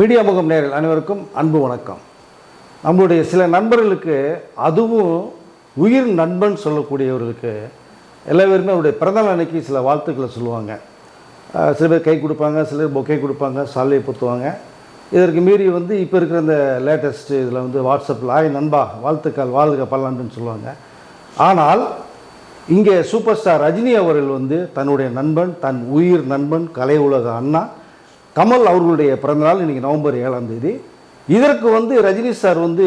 Media முகம் நேரில் அனைவருக்கும் அன்பு வணக்கம். நம்மளுடைய சில நண்பர்களுக்கு அதுவும் உயிர் நண்பன் சொல்லக்கூடியவர்களுக்கு எல்லாருமே அவருடைய பிறந்தநாள் அன்னைக்கு சில வாழ்த்துக்களை சொல்லுவாங்க. சில பேர் கை கொடுப்பாங்க சிலர் பொக்கை கொடுப்பாங்க சாலையை பொத்துவாங்க. இதற்கு மீறி வந்து இப்போ இருக்கிற இந்த லேட்டஸ்ட் இதில் வந்து வாட்ஸ்அப்பில் ஆய் நண்பா வாழ்த்துக்கள் வாழ்க பல்லாண்டுன்னு சொல்லுவாங்க. ஆனால் இங்கே சூப்பர் ஸ்டார் ரஜினி அவர்கள் வந்து தன்னுடைய நண்பன் தன் உயிர் நண்பன் கலை உலக அண்ணா கமல் அவர்களுடைய பிறந்தநாள் இன்றைக்கி நவம்பர் ஏழாம் தேதி. இதற்கு வந்து ரஜினி சார் வந்து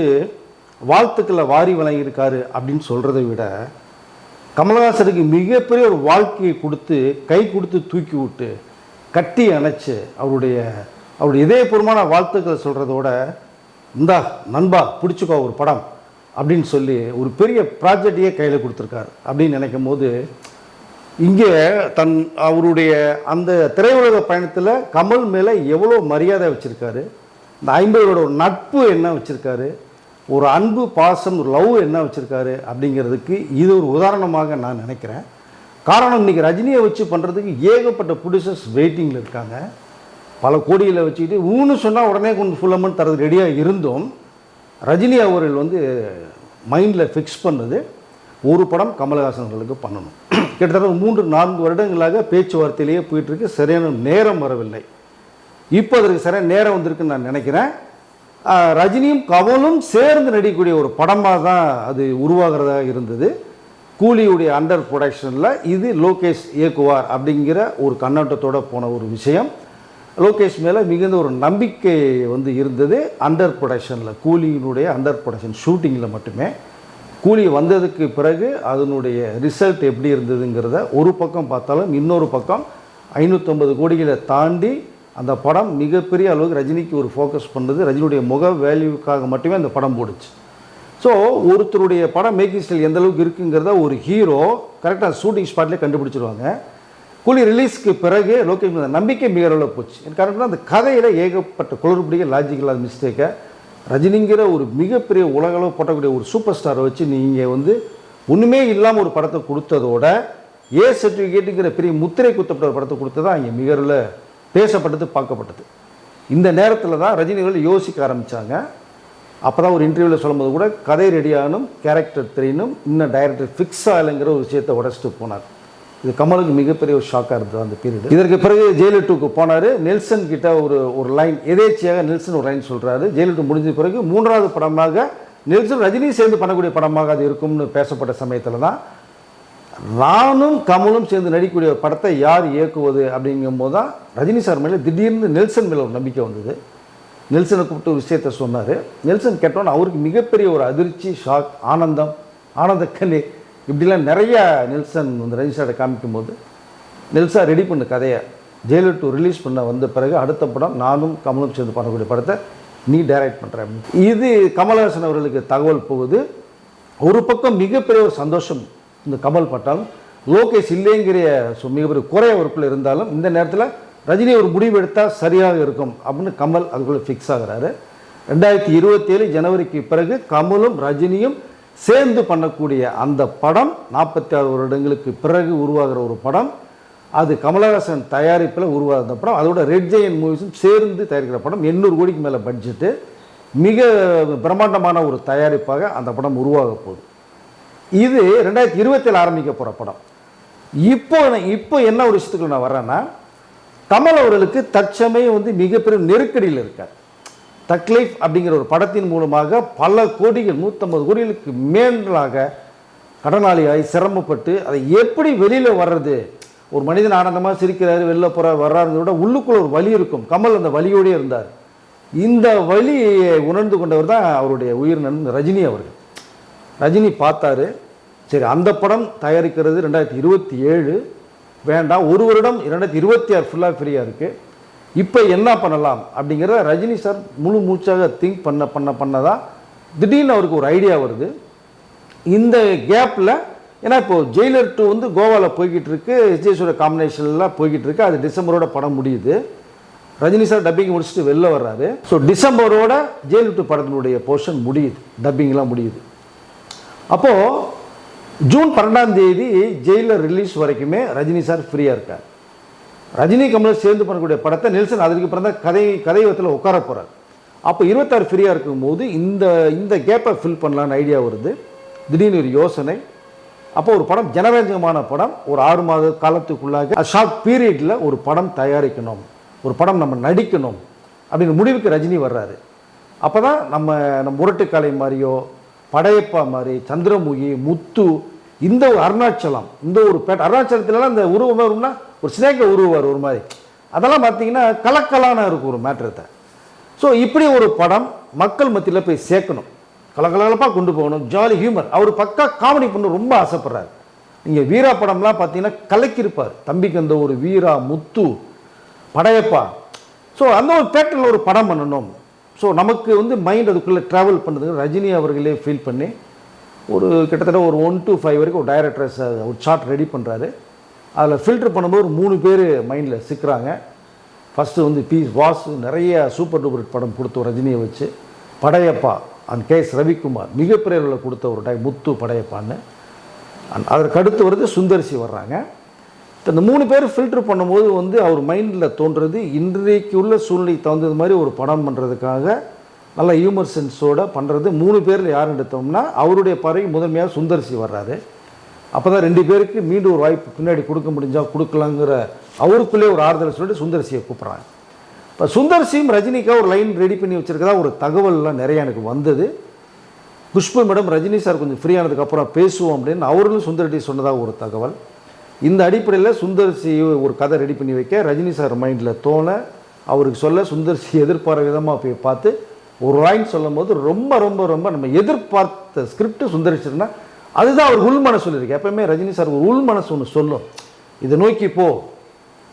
வாழ்த்துக்களை வாரி வழங்கியிருக்காரு அப்படின்னு சொல்கிறதை விட கமலஹாசனுக்கு மிகப்பெரிய ஒரு வாழ்க்கையை கொடுத்து கை கொடுத்து தூக்கி விட்டு கட்டி அணைச்சு அவருடைய அவருடைய இதயபூர்வமான வாழ்த்துக்களை சொல்கிறதோட இந்தா நண்பா பிடிச்சிக்கோ ஒரு படம் அப்படின்னு சொல்லி ஒரு பெரிய ப்ராஜெக்டையே கையில் கொடுத்துருக்காரு அப்படின்னு நினைக்கும் போது இங்கே தன் அவருடைய அந்த திரையுலக பயணத்தில் கமல் மேலே எவ்வளோ மரியாதை வச்சுருக்காரு? இந்த ஐம்பதோட ஒரு நட்பு என்ன வச்சுருக்காரு? ஒரு அன்பு பாசம் ஒரு லவ் என்ன வச்சுருக்காரு? அப்படிங்கிறதுக்கு இது ஒரு உதாரணமாக நான் நினைக்கிறேன். காரணம் இன்றைக்கி ரஜினியை வச்சு பண்ணுறதுக்கு ஏகப்பட்ட ப்ரொடியூசர்ஸ் வெயிட்டிங்கில் இருக்காங்க. பல கோடியில் வச்சுக்கிட்டு ஊன்னு சொன்னால் உடனே கொஞ்சம் ஃபுல் அமௌண்ட் தரது ரெடியாக இருந்தும். ரஜினி அவர்கள் வந்து மைண்டில் ஃபிக்ஸ் பண்ணது. ஒரு படம் கமலஹாசன்களுக்கு பண்ணணும். கிட்டத்தட்ட மூன்று நான்கு வருடங்களாக பேச்சுவார்த்தையிலேயே போயிட்டுருக்கு. சரியான நேரம் வரவில்லை. இப்போ அதற்கு சரியான நேரம் வந்திருக்குன்னு நான் நினைக்கிறேன். ரஜினியும் கமலும் சேர்ந்து நடிக்கக்கூடிய ஒரு படமாக தான் அது உருவாகிறதா இருந்தது. கூலியுடைய அண்டர் ப்ரொடக்ஷனில் இது லோகேஷ் இயக்குவார் அப்படிங்கிற ஒரு கண்ணோட்டத்தோட போன ஒரு விஷயம். லோகேஷ் மேலே மிகுந்த ஒரு நம்பிக்கை வந்து இருந்தது. அண்டர் ப்ரொடக்ஷனில் கூலியினுடைய அண்டர் ப்ரொடக்ஷன் ஷூட்டிங்கில் மட்டுமே. கூலி வந்ததுக்கு பிறகு அதனுடைய ரிசல்ட் எப்படி இருந்ததுங்கிறத ஒரு பக்கம் பார்த்தாலும் இன்னொரு பக்கம் ஐநூற்றம்பது கோடிகளை தாண்டி அந்த படம் மிகப்பெரிய அளவுக்கு ரஜினிக்கு ஒரு ஃபோக்கஸ் பண்ணது. ரஜினியுடைய முக வேல்யூக்காக மட்டுமே அந்த படம் போடுச்சு. ஸோ ஒருத்தருடைய படம் மேக்கிங் ஸ்டைல் எந்த அளவுக்கு இருக்குங்கிறத ஒரு ஹீரோ கரெக்டாக ஷூட்டிங் ஸ்பாட்லேயே கண்டுபிடிச்சிருவாங்க. கூலி ரிலீஸ்க்கு பிறகு லோகேஷ் நம்பிக்கை மிக அளவில் போச்சு. காரணம் அந்த கதையில் ஏகப்பட்ட குளறுபடிகள் லாஜிக்கலாக மிஸ்டேக்கை ரஜினிங்கிற ஒரு மிகப்பெரிய உலகளவு போட்டக்கூடிய ஒரு சூப்பர் ஸ்டாரை வச்சு நீங்கள் வந்து ஒன்றுமே இல்லாமல் ஒரு படத்தை கொடுத்ததோட ஏ சர்டிஃபிகேட்டுங்கிற பெரிய முத்திரை குத்தப்பட்ட ஒரு படத்தை கொடுத்ததா இங்கே மிக பேசப்பட்டது பார்க்கப்பட்டது. இந்த நேரத்தில் தான் ரஜினிகள் யோசிக்க ஆரம்பித்தாங்க அப்போ தான் ஒரு இன்டர்வியூவில் சொல்லும்போது கூட கதை ரெடியானும் கேரக்டர் தெரியணும் இன்னும் டைரக்டர் ஃபிக்ஸ் ஆகலைங்கிற ஒரு விஷயத்தை உடச்சிட்டு போனார். இது கமலுக்கு மிகப்பெரிய ஒரு ஷாக்காக இருந்தது அந்த பீரியட் இதற்கு பிறகு ஜெயிலர் டூக்கு போனார். நெல்சன் கிட்ட ஒரு ஒரு லைன் எதேச்சியாக நெல்சன் ஒரு லைன் சொல்கிறாரு ஜெயிலர் டூ முடிஞ்ச பிறகு மூன்றாவது படமாக நெல்சன் ரஜினி சேர்ந்து பண்ணக்கூடிய படமாக அது இருக்கும்னு பேசப்பட்ட சமயத்தில் தான் நானும் கமலும் சேர்ந்து நடிக்கக்கூடிய ஒரு படத்தை யார் இயக்குவது அப்படிங்கும்போது தான் ரஜினி சார் மேலே திடீர்னு நெல்சன் மேலே ஒரு நம்பிக்கை வந்தது. நெல்சனை கூப்பிட்டு ஒரு விஷயத்த சொன்னார். நெல்சன் கேட்டோன்னு அவருக்கு மிகப்பெரிய ஒரு அதிர்ச்சி ஷாக் ஆனந்தம் ஆனந்த கண்ணீர். இப்படிலாம் நிறைய நெல்சன் வந்து ரஜினி காமிக்கும்போது நெல்சா ரெடி பண்ண கதையை ஜெயிலர் டூ ரிலீஸ் பண்ண வந்த பிறகு அடுத்த படம் நானும் கமலும் சேர்ந்து பண்ணக்கூடிய படத்தை நீ டைரக்ட் பண்ணுறேன் இது கமலஹாசன் அவர்களுக்கு தகவல் போகுது. ஒரு பக்கம் மிகப்பெரிய ஒரு சந்தோஷம் இந்த கமல் பட்டாலும் லோகேஷ் இல்லைங்கிற மிகப்பெரிய குறைய உறுப்பில் இருந்தாலும் இந்த நேரத்தில் ரஜினி ஒரு முடிவு எடுத்தால் சரியாக இருக்கும் அப்படின்னு கமல் அதுக்குள்ளே ஃபிக்ஸ் ஆகுறாரு. ரெண்டாயிரத்தி இருபத்தேழு ஜனவரிக்கு பிறகு கமலும் ரஜினியும் சேர்ந்து பண்ணக்கூடிய அந்த படம் நாற்பத்தி ஆறு வருடங்களுக்கு பிறகு உருவாகிற ஒரு படம். அது கமலஹாசன் தயாரிப்பில் உருவாகிற படம். அதோட ரெட் ஜெயின் மூவிஸும் சேர்ந்து தயாரிக்கிற படம். எண்ணூறு கோடிக்கு மேலே பட்ஜெட்டு மிக பிரம்மாண்டமான ஒரு தயாரிப்பாக அந்த படம் உருவாக போகுது. இது ரெண்டாயிரத்தி இருபத்தில் ஆரம்பிக்க போகிற படம். இப்போ இப்போ என்ன ஒரு விஷயத்துக்கு நான் வரேன்னா கமல் அவர்களுக்கு தற்சமயம் வந்து மிகப்பெரிய நெருக்கடியில் இருக்கார். தக்லைஃப் அப்படிங்கிற ஒரு படத்தின் மூலமாக பல கோடிகள் நூற்றம்பது கோடிகளுக்கு மேலாக கடனாளியாகி சிரமப்பட்டு அதை எப்படி வெளியில் வர்றது? ஒரு மனிதன் ஆனந்தமாக சிரிக்கிறாரு வெளில போகிற வர்றாருங்கிறத விட உள்ளுக்குள்ள ஒரு வலி இருக்கும். கமல் அந்த வலியோடயே இருந்தார். இந்த வழியை உணர்ந்து கொண்டவர் தான் அவருடைய உயிர் நண்பன் ரஜினி அவர்கள். ரஜினி பார்த்தாரு சரி அந்த படம் தயாரிக்கிறது ரெண்டாயிரத்தி இருபத்தி ஏழு வேண்டாம் ஒரு வருடம் இரண்டாயிரத்தி இருபத்தி ஆறு ஃபுல்லாக ஃப்ரீயாக இருக்குது இப்போ என்ன பண்ணலாம் அப்படிங்கிறத ரஜினி சார் முழு மூச்சாக திங்க் பண்ண பண்ண பண்ணதான் திடீர்னு அவருக்கு ஒரு ஐடியா வருது. இந்த கேப்பில் ஏன்னா இப்போது ஜெயிலர் டூ வந்து கோவாவில் போய்கிட்டு இருக்கு எஸ்ஜேஸ்வர காம்பினேஷன்லாம் போய்கிட்டு இருக்கு அது டிசம்பரோட படம் முடியுது. ரஜினி சார் டப்பிங் முடிச்சுட்டு வெளில வர்றாரு. ஸோ டிசம்பரோட ஜெயில் டூ படத்தினுடைய போர்ஷன் முடியுது. டப்பிங்லாம் முடியுது. அப்போது ஜூன் பன்னெண்டாம் தேதி ஜெயிலர் ரிலீஸ் வரைக்குமே ரஜினி சார் ஃப்ரீயாக இருக்கார். ரஜினி கமல் சேர்ந்து பண்ணக்கூடிய படத்தை நெல்சன் அதுக்கு அப்புறம் தான் கதை கதைவத்தில் உட்கார போகிறார் அப்போ இருபத்தாறு ஃப்ரீயாக இருக்கும்போது இந்த இந்த கேப்பை ஃபில் பண்ணலான்னு ஐடியா வருது. திடீர்னு ஒரு யோசனை. அப்போ ஒரு படம் ஜனரஞ்சகமான படம். ஒரு ஆறு மாத காலத்துக்குள்ளாக ஷார்ட் பீரியடில் ஒரு படம் தயாரிக்கணும். ஒரு படம் நம்ம நடிக்கணும். அப்படின்னு முடிவுக்கு ரஜினி வர்றாரு. அப்போ தான் நம்ம நம்ம முரட்டுக்காலை மாதிரியோ படையப்பா மாதிரி சந்திரமுகி முத்து இந்த ஒரு அருணாச்சலம் இந்த ஒரு பேட் அருணாச்சலத்துலலாம் இந்த உருவம் வரும்னா ஒரு ஸ்னேக்கை உருவார் ஒரு மாதிரி. அதெல்லாம் பார்த்தீங்கன்னா கலக்கலான இருக்கும் ஒரு மேட்ரத்தை ஸோ இப்படி ஒரு படம் மக்கள் மத்தியில் போய் சேர்க்கணும். கலகலப்பாக கொண்டு போகணும். ஜாலி ஹியூமர் அவர் பக்கா காமெடி பண்ண ரொம்ப ஆசைப்படுறாரு. நீங்கள் வீரா படம்லாம் பார்த்தீங்கன்னா கலக்கியிருப்பார். தம்பிக்கு அந்த ஒரு வீரா முத்து படையப்பா. ஸோ அந்த ஒரு தேட்டரில் ஒரு படம் பண்ணணும். ஸோ நமக்கு வந்து மைண்ட் அதுக்குள்ளே ட்ராவல் பண்ணுறதுக்கு ரஜினி அவர்களே ஃபீல் பண்ணி ஒரு கிட்டத்தட்ட ஒரு ஒன் டு ஃபைவ் வரைக்கும் ஒரு டைரக்டர்ஸ் ஒரு சார்ட் ரெடி பண்ணுறாரு அதில் ஃபில்டர் பண்ணும்போது ஒரு மூணு பேர் மைண்டில் சிக்கிறாங்க. ஃபஸ்ட்டு வந்து பி வாசு நிறைய சூப்பர் டூப்பர் படம் கொடுத்த ரஜினியை வச்சு Padayappa and K S Ravikumar மிகப்பெரிய கொடுத்த ஒரு டைம் முத்து படையப்பான்னு. அண்ட் அதற்கு அடுத்து வருது சுந்தரிசி வர்றாங்க. இந்த மூணு பேர் ஃபில்டர் பண்ணும்போது வந்து அவர் மைண்டில் தோன்றது இன்றைக்கு உள்ள சூழ்நிலைக்கு தகுந்தது மாதிரி ஒரு படம் பண்ணுறதுக்காக நல்ல ஹியூமர் சென்ஸோடு பண்ணுறது மூணு பேரில் யார் எடுத்தோம்னா அவருடைய பறவை முதன்மையாக சுந்தரிசி வர்றாரு. அப்போ தான் ரெண்டு பேருக்கு மீண்டும் ஒரு வாய்ப்பு பின்னாடி கொடுக்க முடிஞ்சால் கொடுக்கலாங்கிற அவருக்குள்ளே ஒரு ஆறுதல் சொல்லிட்டு சுந்தர்சியை கூப்பிட்றாங்க. இப்போ சுந்தரசியும் ரஜினிக்காக ஒரு லைன் ரெடி பண்ணி வச்சுருக்கதா ஒரு தகவல்லாம் நிறையா எனக்கு வந்தது. புஷ்பு மேடம் ரஜினி சார் கொஞ்சம் ஃப்ரீயானதுக்கப்புறம் பேசுவோம் அப்படின்னு அவர்களும் சுந்தரட்டி சொன்னதாக ஒரு தகவல். இந்த அடிப்படையில் சுந்தர்சி ஒரு கதை ரெடி பண்ணி வைக்க ரஜினி சார் மைண்டில் தோண அவருக்கு சொல்ல சுந்தர்சி எதிர்பார்த்த விதமாக போய் பார்த்து ஒரு லைன் சொல்லும் போது ரொம்ப ரொம்ப ரொம்ப நம்ம எதிர்பார்த்த ஸ்கிரிப்ட் சுந்தரிச்சிருந்தா அதுதான் அவர் உள்மனசு சொல்லியிருக்கு. எப்பவுமே ரஜினி சார் ஒரு உள்மனசு ஒன்று சொல்லும். இதை நோக்கி போ.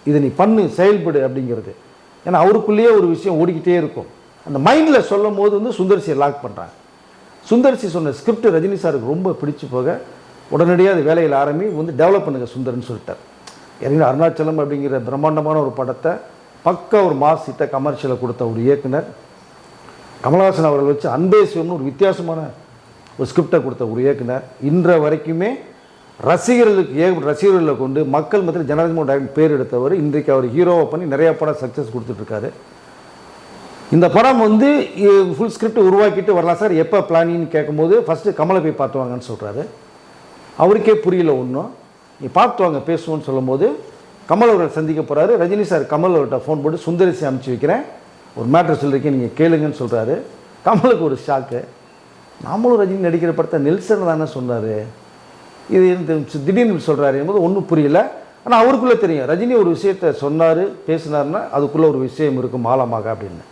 இதை நீ பண்ணு செயல்படு அப்படிங்கிறது. ஏன்னா அவருக்குள்ளேயே ஒரு விஷயம் ஓடிக்கிட்டே இருக்கும். அந்த மைண்டில் சொல்லும் போது வந்து சுந்தர்சியை லாக் பண்ணுறாங்க சுந்தர்சி சொன்ன ஸ்கிரிப்ட் ரஜினி சாருக்கு ரொம்ப பிடிச்சு போக உடனடியாக அது வேலையில் ஆரம்பி வந்து டெவலப் பண்ணுங்க சுந்தர்னு சொல்லிட்டார். ஏன்னா அருணாச்சலம் அப்படிங்கிற பிரம்மாண்டமான ஒரு படத்தை பக்க ஒரு மாஸ் கமர்ஷியலை கொடுத்த ஒரு இயக்குனர். கமலஹாசன் அவர்கள் வச்சு அன்பே சிவம்னு ஒரு வித்தியாசமான ஒரு ஸ்கிரிப்டை கொடுத்த ஒரு இயக்குனர். இன்ற வரைக்குமே ரசிகர்களுக்கு ஏ ரசிகர்களை கொண்டு மக்கள் மத்தியில் ஜனரஞ்சமோகன் டைரக்டர் பேர் எடுத்தவர். இன்றைக்கு அவர் ஹீரோவை பண்ணி நிறைய படம் சக்ஸஸ் கொடுத்துட்ருக்காரு இந்த படம் வந்து ஃபுல் ஸ்கிரிப்ட் உருவாக்கிட்டு வரலாம் சார். எப்போ பிளானிங்னு கேட்கும்போது ஃபஸ்ட்டு கமலை போய் பார்த்துவாங்கன்னு சொல்கிறாரு அவருக்கே புரியல ஒன்றும் நீ பார்த்து வாங்க பேசுவோன்னு சொல்லும்போது கமல் அவரை சந்திக்க போகிறாரு ரஜினி சார் கமல் அவர்கிட்ட ஃபோன் போட்டு சுந்தரிசி அனுப்பிச்சி வைக்கிறேன். ஒரு மேட்ரு சொல்லியிருக்கேன் நீங்கள் கேளுங்கன்னு சொல்கிறாரு கமலுக்கு ஒரு ஷாக்கு நாமளும் ரஜினி நடிக்கிற படத்தை நெல்சன் தானே சொன்னார்? இது திடீர்னு சொல்கிறாரு என்பது ஒன்றும் புரியல. ஆனால் அவருக்குள்ளே தெரியும். ரஜினி ஒரு விஷயத்தை சொன்னார் பேசினார்னா அதுக்குள்ளே ஒரு விஷயம் இருக்கும் மாலமாக அப்படின்னு.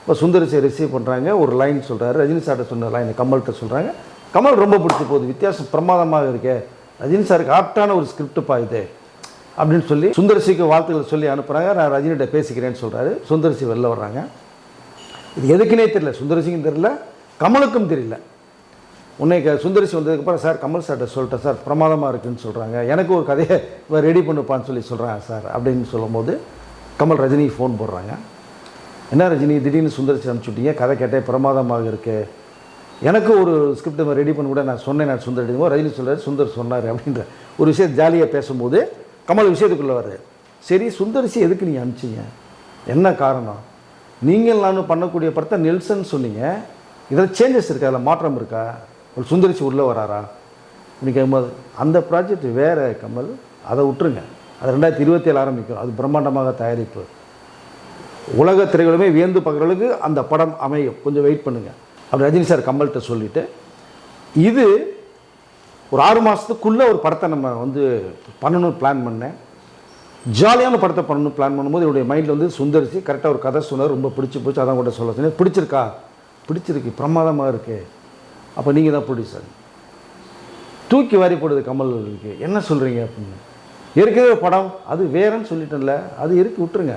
இப்போ சுந்தரிசியை ரிசீவ் பண்ணுறாங்க ஒரு லைன் சொல்கிறாரு ரஜினி சார்ட்ட சொன்ன லைனை கமல்கிட்ட சொல்கிறாங்க கமல் ரொம்ப பிடிச்சி போகுது. வித்தியாசம் பிரமாதமாக இருக்கே. ரஜினி சாருக்கு ஆப்டான ஒரு ஸ்கிரிப்டுப்பா இது அப்படின்னு சொல்லி சுந்தரசிக்கு வாழ்த்துக்கள் சொல்லி அனுப்புகிறாங்க நான் ரஜினிகிட்ட பேசிக்கிறேன்னு சொல்கிறாரு சுந்தரசி வெளில வர்றாங்க. இது எதுக்குன்னே தெரியல. சுந்தரசிக்கும் தெரியல. கமலுக்கும் தெரியல. உன்னை க- சுந்தரிசி வந்ததுக்கப்புறம் சார் கமல் சார்கிட்ட சொல்லிட்டேன் சார் பிரமாதமாக இருக்குதுன்னு சொல்கிறாங்க எனக்கு ஒரு கதையை இவன் ரெடி பண்ணுப்பான்னு சொல்லி சொல்கிறாங்க சார் அப்படின்னு சொல்லும்போது கமல் ரஜினிக்கு ஃபோன் போடுறாங்க. என்ன ரஜினி திடீர்னு சுந்தரிசி அனுப்பிச்சுட்டீங்க கதை கேட்டே பிரமாதமாக இருக்குது எனக்கு ஒரு ஸ்கிரிப்ட் ரெடி பண்ணி கூட நான் சொன்னேன் நான் சுந்தர் எடுக்கும் ரஜினி சொல்கிறார் சுந்தர் சொன்னார் அப்படின்ற ஒரு விஷயம் ஜாலியாக பேசும்போது கமல் விஷயத்துக்குள்ளே வர்றாரு. சரி சுந்தரிசி எதுக்கு நீங்கள் அனுப்பிச்சிங்க? என்ன காரணம்? நீங்கள் நானும் பண்ணக்கூடிய படத்தை நெல்சன் சொன்னீங்க. இதில் சேஞ்சஸ் இருக்கா? அதில் மாற்றம் இருக்கா? ஒரு சுந்தரிச்சு உள்ளே வராரா? அப்படின்னு கேட்கும்போது அந்த ப்ராஜெக்ட் வேறு கமல் அதை விட்டுருங்க. அது ரெண்டாயிரத்தி இருபத்தி ஏழு ஆரம்பிக்கும். அது பிரம்மாண்டமாக தயாரிப்பு. உலக திரைகளுமே வியந்து பார்க்குறவளுக்கு அந்த படம் அமையும். கொஞ்சம் வெயிட் பண்ணுங்க. அப்படி ரஜினி சார் கமல்கிட்ட சொல்லிட்டு இது ஒரு ஆறு மாதத்துக்குள்ளே ஒரு படத்தை நம்ம வந்து பண்ணணும்னு பிளான் பண்ணேன். ஜாலியான படத்தை பண்ணணும் பிளான் பண்ணும்போது என்னுடைய மைண்டில் வந்து சுந்தரிச்சு கரெக்டாக ஒரு கதை சொன்னார். ரொம்ப பிடிச்சி போச்சு. அதான் கூட சொல்ல சொன்னேன். பிடிச்சிருக்கா? பிடிச்சிருக்கு. பிரமாதமாக இருக்குது அப்போ நீங்கள் தான் ப்ரொடியூசர் தூக்கி வாரி போடுது கமல் இருக்கு என்ன சொல்கிறீங்க அப்படின்னு. ஏற்கனவே படம் அது வேறன்னு சொல்லிட்டேன்ல அது இருக்கு விட்டுருங்க.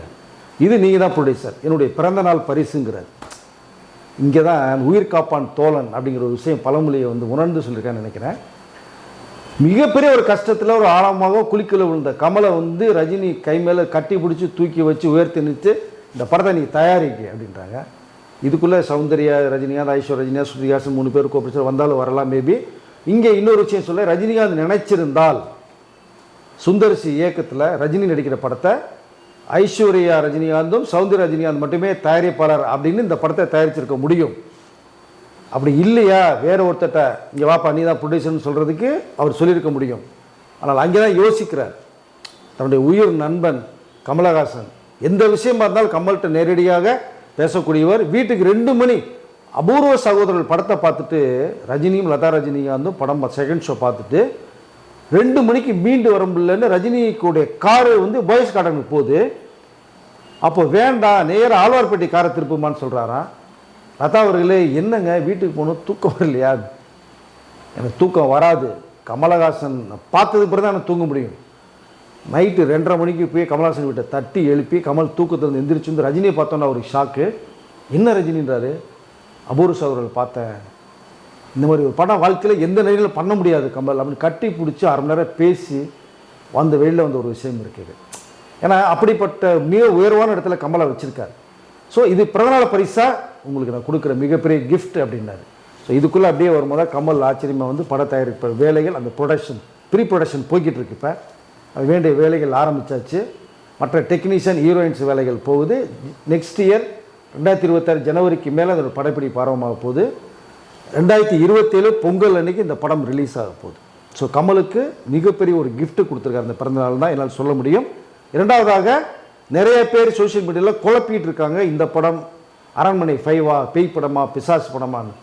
இது நீங்கள் தான் ப்ரொடியூசர் என்னுடைய பிறந்த நாள் பரிசுங்கிறார். இங்கே தான் உயிர் காப்பான் தோழன் அப்படிங்கிற ஒரு விஷயம் பழமொழியை வந்து உணர்ந்து சொல்லியிருக்கான்னு நினைக்கிறேன். மிகப்பெரிய ஒரு கஷ்டத்தில் ஒரு ஆழமாக குளிக்கல விழுந்த கமலை வந்து ரஜினி கை மேலே கட்டி பிடிச்சி தூக்கி வச்சு உயர்த்தி நிறுத்து இந்த படத்தை நீ தயாரிக்க அப்படின்றாங்க. இதுக்குள்ளே சௌந்தர்யா ரஜினிகாந்த் ஐஸ்வர் ரஜினியா ஸ்ருதிகாசன் மூணு பேர் கோபிச்சர் வந்தாலும் வரலாம் மேபி இங்கே இன்னொரு விஷயம் சொல்ல ரஜினிகாந்த் நினைச்சிருந்தால் சுந்தர்சி இயக்கத்தில் ரஜினி நடிக்கிற படத்தை ஐஸ்வர்யா ரஜினிகாந்தும் சௌந்தர்யா ரஜினிகாந்த் மட்டுமே தயாரிப்பாளர் அப்படின்னு இந்த படத்தை தயாரிச்சிருக்க முடியும். அப்படி இல்லையா? வேற ஒருத்தட்ட இங்கே வாப்பா நீ தான் ப்ரொடியூசர்னு சொல்கிறதுக்கு அவர் சொல்லியிருக்க முடியும். ஆனால் அங்கே தான் யோசிக்கிறார். தன்னுடைய உயிர் நண்பன் கமலஹாசன். எந்த விஷயமா இருந்தாலும் கமல்கிட்ட நேரடியாக பேசக்கூடியவர் வீட்டுக்கு ரெண்டு மணி. அபூர்வ சகோதரர்கள் படத்தை பார்த்துட்டு ரஜினியும் லதா ரஜினிகாந்தும் படம் செகண்ட் ஷோ பார்த்துட்டு ரெண்டு மணிக்கு மீண்டு வர முடியலன்னு ரஜினிக்குடைய காரு வந்து பாய்ஸ் கார்டனுக்கு போகுது. அப்போ வேண்டாம் நேராக ஆழ்வார்பேட்டை காரை திருப்புமான்னு சொல்கிறாராம் லதா அவர்களே என்னங்க வீட்டுக்கு போகணும்? தூக்கம் வரலையா? எனக்கு தூக்கம் வராது. கமலஹாசன் நான் பிறகு தான் எனக்கு தூங்க முடியும். நைட்டு ரெண்டரை மணிக்கு போய் கமல்ஹாசன் வீட்டை தட்டி எழுப்பி கமல் தூக்கத்தில் எந்திரிச்சு வந்து ரஜினியை பார்த்தோன்னா ஒரு ஷாக்கு என்ன ரஜினின்றாரு? அபூர்வ அவர்கள் பார்த்தேன் இந்த மாதிரி ஒரு படம் வாழ்க்கையில் எந்த நிலையில் பண்ண முடியாது கமல். அப்படின்னு கட்டி பிடிச்சி அரை மணி நேரம் பேசி வந்த வெளியில் வந்த ஒரு விஷயம் இருக்குது. ஏன்னா அப்படிப்பட்ட மிக உயர்வான இடத்துல கமலை வச்சுருக்காரு. ஸோ இது பிறந்தநாள் பரிசாக உங்களுக்கு நான் கொடுக்குற மிகப்பெரிய கிஃப்ட் அப்படின்னாரு. ஸோ இதுக்குள்ளே அப்படியே வரும்போது கமல் ஆச்சரியமாக வந்து பட தயாரிப்பு வேலைகள் அந்த ப்ரொடக்ஷன் ப்ரீ ப்ரொடக்ஷன் போய்கிட்டு இருக்கு இப்போ. வேண்டிய வேலைகள் ஆரம்பிச்சாச்சு. மற்ற டெக்னீஷியன் ஹீரோயின்ஸ் வேலைகள் போகுது. நெக்ஸ்ட் இயர் ரெண்டாயிரத்தி இருபத்தாறு ஜனவரிக்கு மேலே அதோட படப்பிடிப்பு ஆரம்பமாக போகுது. ரெண்டாயிரத்தி இருபத்தேழு பொங்கல் அன்னைக்கு இந்த படம் ரிலீஸ் ஆக போகுது. ஸோ கமலுக்கு மிகப்பெரிய ஒரு கிஃப்ட்டு கொடுத்துருக்காரு அந்த பிறந்தநாள் தான் என்னால் சொல்ல முடியும். இரண்டாவதாக நிறைய பேர் சோஷியல் மீடியாவில் குழப்பிட்டு இருக்காங்க. இந்த படம் அரண்மனை ஃபைவா பேய் படமா பிசாசு படமான்னு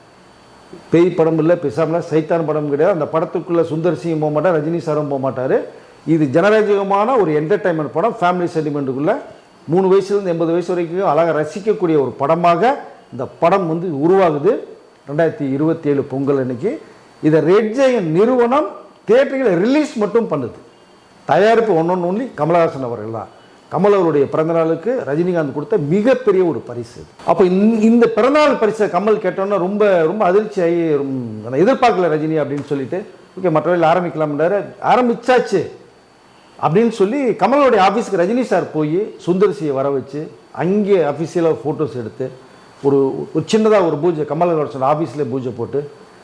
பேய் படம் இல்லை பிசாமில் சைத்தான் படம் கிடையாது. அந்த படத்துக்குள்ளே சுந்தர் சிங் போக மாட்டார் ரஜினி சாரும் போக மாட்டார். இது ஜனரஞ்சகமான ஒரு என்டர்டைன்மெண்ட் படம். ஃபேமிலி சென்டிமெண்ட்டுக்குள்ளே மூணு வயசுலேருந்து எண்பது வயசு வரைக்கும் அழகாக ரசிக்கக்கூடிய ஒரு படமாக இந்த படம் வந்து உருவாகுது. ரெண்டாயிரத்தி இருபத்தி ஏழு பொங்கல் அன்னைக்கு. இதை ரெட் ஜெயன் நிறுவனம் தேட்டரில் ரிலீஸ் மட்டும் பண்ணுது. தயாரிப்பு ஒன்று ஒன்லி கமலஹாசன் அவர்கள் தான். கமல் அவருடைய பிறந்தநாளுக்கு ரஜினிகாந்த் கொடுத்த மிகப்பெரிய ஒரு பரிசு. அப்போ இந்த- இந்த பிறந்தநாள் பரிசை கமல் கேட்டோன்னா ரொம்ப ரொம்ப அதிர்ச்சியாகி ரொம்ப- நான் எதிர்பார்க்கல ரஜினி அப்படின்னு சொல்லிட்டு ஓகே மற்றவர்கள் ஆரம்பிக்கலாம்ன்றாரு. ஆரம்பிச்சாச்சு. அப்படின்னு சொல்லி கமலோடைய ஆஃபீஸுக்கு ரஜினி சார் போய் சுந்தரிசியை வர வச்சு அங்கே அஃபிஷியலாக ஃபோட்டோஸ் எடுத்து ஒரு ஒரு சின்னதாக ஒரு பூஜை கமலஹாசன் ஆஃபீஸில் பூஜை போட்டு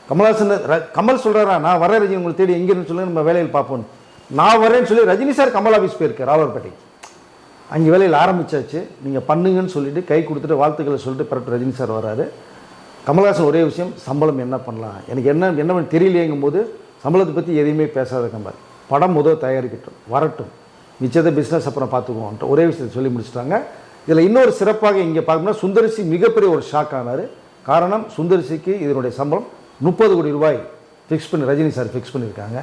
கமல்ஹாசன் ர- கமல் சொல்கிறாரா நான் வரேன் ரஜினி உங்களை தேடி எங்கேருந்து இருந்து நம்ம வேலையில் பார்ப்போம். நான் வரேன்னு சொல்லி ரஜினி சார் கமல் ஆஃபீஸ் போயிருக்கார் ராவர்பேட்டைக்கு அங்கே வேலையில் ஆரம்பிச்சாச்சு நீங்கள் பண்ணுங்கன்னு சொல்லிட்டு கை கொடுத்துட்டு வாழ்த்துக்களை சொல்லிட்டு பிறகு ரஜினி சார் வராரு. கமல்ஹாசன் ஒரே விஷயம் சம்பளம் என்ன பண்ணலாம்? எனக்கு என்ன என்ன தெரியலையேங்கும் போது சம்பளத்தை பற்றி எதையுமே பேசாத கமல் படம் முதல் தயாரிக்கட்டும் வரட்டும். மிச்சத்தை பிஸ்னஸ் அப்புறம் பார்த்துக்குவோன்ட்டு ஒரே விஷயத்தை சொல்லி முடிச்சிட்டாங்க. இதில் இன்னொரு சிறப்பாக இங்கே பார்க்கணும்னா சுந்தரிசி மிகப்பெரிய ஒரு ஷாக் ஆனார். காரணம் சுந்தரிசிக்கு இதனுடைய சம்பளம் முப்பது கோடி ரூபாய் ஃபிக்ஸ் பண்ணி ரஜினி சார் ஃபிக்ஸ் பண்ணியிருக்காங்க.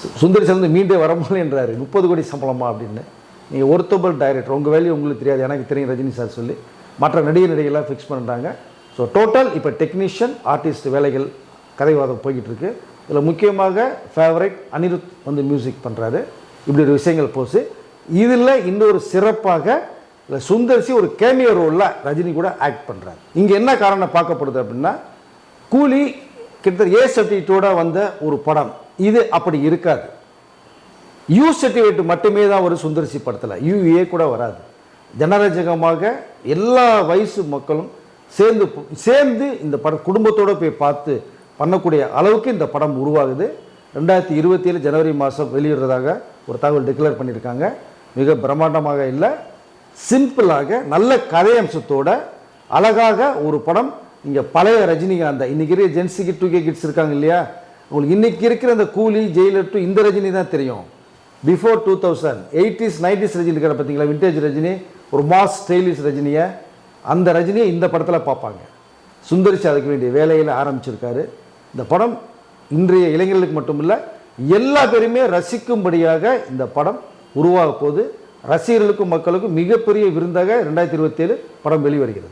சுந்தரி சுந்தரிசி வந்து மீண்டே வரமாட்டேன்றாரு முப்பது கோடி சம்பளமா அப்படின்னு. நீங்கள் ஒருத்தபல் டைரக்டர் உங்கள் வேலையை உங்களுக்கு தெரியாது. எனக்கு தெரியும் ரஜினி சார் சொல்லி. மற்ற நடிகை நடிகைலாம் ஃபிக்ஸ் பண்ணுறாங்க ஸோ டோட்டல் இப்போ டெக்னீஷியன் ஆர்டிஸ்ட் வேலைகள் கதைவாதம் போய்கிட்டு இருக்குது இதில் முக்கியமாக ஃபேவரட் அனிருத் வந்து மியூசிக் பண்ணுறாரு இப்படி ஒரு விஷயங்கள் போச்சு. இதில் இன்னொரு சிறப்பாக இல்லை சுந்தர்சி ஒரு கேமியோ ரோலில் ரஜினி கூட ஆக்ட் பண்ணுறாரு இங்கே என்ன காரணம் பார்க்கப்படுது அப்படின்னா கூலி கிட்டத்தட்ட ஏ சர்டிஃபிகேட்டோட வந்த ஒரு படம். இது அப்படி இருக்காது. யூ சர்டிஃபிகேட் மட்டுமே தான் ஒரு சுந்தர்சி படத்தில். யூஏ கூட வராது. ஜனரஞ்சகமாக எல்லா வயசு மக்களும் சேர்ந்து சேர்ந்து இந்த படம் குடும்பத்தோடு போய் பார்த்து பண்ணக்கூடிய அளவுக்கு இந்த படம் உருவாகுது. ரெண்டாயிரத்தி இருபத்தி ஏழு ஜனவரி மாதம் வெளியிடுறதாக ஒரு தகவல் டிக்ளேர் பண்ணியிருக்காங்க. மிக பிரம்மாண்டமாக இல்லை. சிம்பிளாக நல்ல கதை அம்சத்தோட அழகாக ஒரு படம். இங்கே பழைய ரஜினிகாந்த் இன்றைக்கி இருக்கிற ஜென்ஸுக்கு டூ கே கிட்ஸ் இருக்காங்க இல்லையா? உங்களுக்கு இன்றைக்கி இருக்கிற அந்த கூலி ஜெயிலர் டூ இந்த ரஜினி தான் தெரியும். Before two thousand eighties nineties Rajini இருக்கிற பார்த்தீங்களா? விண்டேஜ் ரஜினி ஒரு மாஸ் ஸ்டைலிஷ் ரஜினியை. அந்த ரஜினியை இந்த படத்தில் பார்ப்பாங்க. சுந்தரிச்சு அதுக்கு வேண்டிய வேலையில் ஆரம்பிச்சிருக்காரு. இந்த படம் இன்றைய இளைஞர்களுக்கு மட்டுமில்ல எல்லா பேருமே ரசிக்கும்படியாக இந்த படம் உருவாக போது ரசிகர்களுக்கும் மக்களுக்கும் மிகப்பெரிய விருந்தாக ரெண்டாயிரத்தி இருபத்தேழு படம் வெளிவருகிறது.